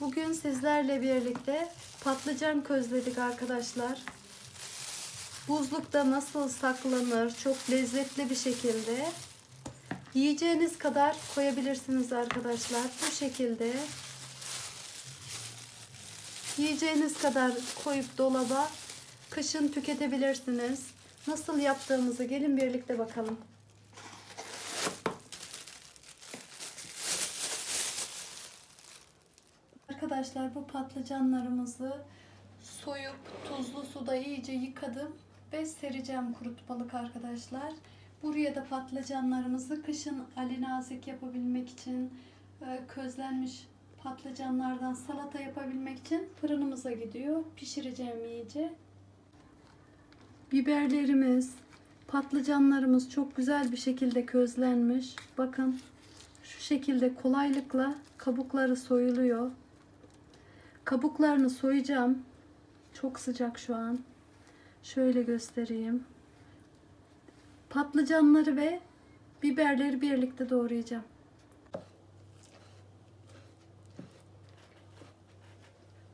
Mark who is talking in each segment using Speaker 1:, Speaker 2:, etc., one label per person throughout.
Speaker 1: Bugün sizlerle birlikte patlıcan közledik arkadaşlar. Buzlukta nasıl saklanır çok lezzetli bir şekilde. Yiyeceğiniz kadar koyabilirsiniz arkadaşlar. Bu şekilde yiyeceğiniz kadar koyup dolaba kışın tüketebilirsiniz. Nasıl yaptığımızı gelin birlikte bakalım. Arkadaşlar bu patlıcanlarımızı soyup tuzlu suda iyice yıkadım ve sereceğim kurutmalık arkadaşlar. Buraya da patlıcanlarımızı kışın ali nazik yapabilmek için e, közlenmiş patlıcanlardan salata yapabilmek için fırınımıza gidiyor. Pişireceğim iyice. Biberlerimiz, patlıcanlarımız çok güzel bir şekilde közlenmiş. Bakın şu şekilde kolaylıkla kabukları soyuluyor. Kabuklarını soyacağım. Çok sıcak şu an. Şöyle göstereyim. Patlıcanları ve biberleri birlikte doğrayacağım.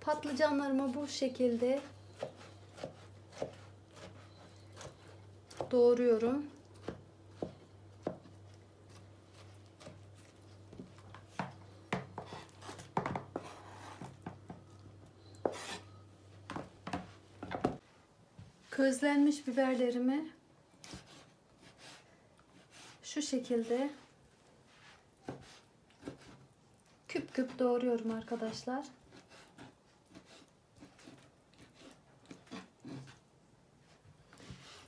Speaker 1: Patlıcanlarımı bu şekilde doğruyorum. Közlenmiş biberlerimi şu şekilde küp küp doğruyorum arkadaşlar.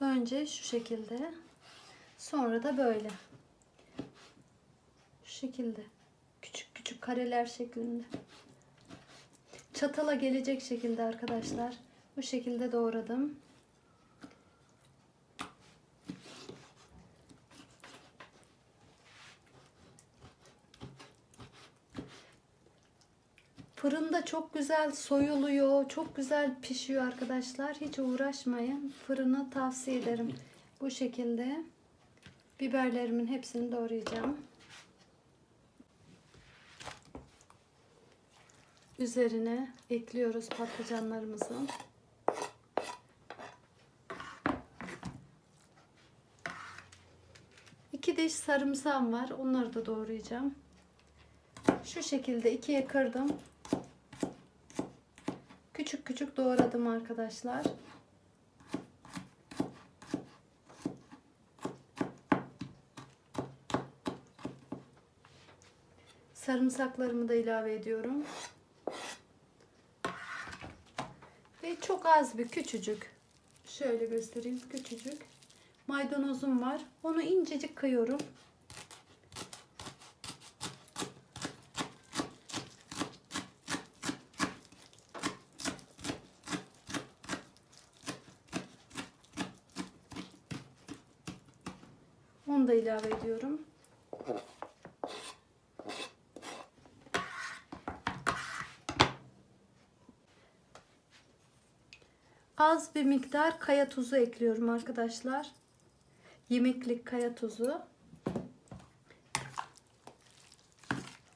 Speaker 1: Önce şu şekilde sonra da böyle. Şu şekilde küçük küçük kareler şeklinde. Çatala gelecek şekilde arkadaşlar. Bu şekilde doğradım. Fırında çok güzel soyuluyor, çok güzel pişiyor arkadaşlar. Hiç uğraşmayın. Fırını tavsiye ederim. Bu şekilde biberlerimin hepsini doğrayacağım. Üzerine ekliyoruz patlıcanlarımızın. İki diş sarımsağım var. Onları da doğrayacağım. Şu şekilde ikiye kırdım. Küçük doğradım arkadaşlar. Sarımsaklarımı da ilave ediyorum. Ve çok az bir küçücük. Şöyle göstereyim küçücük. Maydanozum var. Onu incecik kıyıyorum. Onu da ilave ediyorum. Az bir miktar kaya tuzu ekliyorum arkadaşlar. Yemeklik kaya tuzu.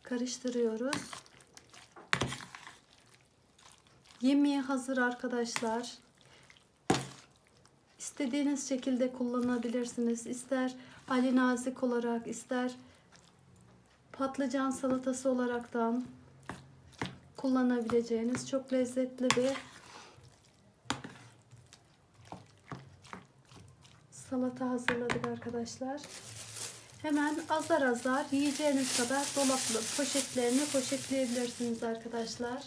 Speaker 1: Karıştırıyoruz. Yemeğe hazır arkadaşlar. İstediğiniz şekilde kullanabilirsiniz. İster ali nazik olarak, ister patlıcan salatası olaraktan kullanabileceğiniz çok lezzetli bir salata hazırladık arkadaşlar. Hemen azar azar yiyeceğiniz kadar dolaplı poşetlerine poşetleyebilirsiniz arkadaşlar.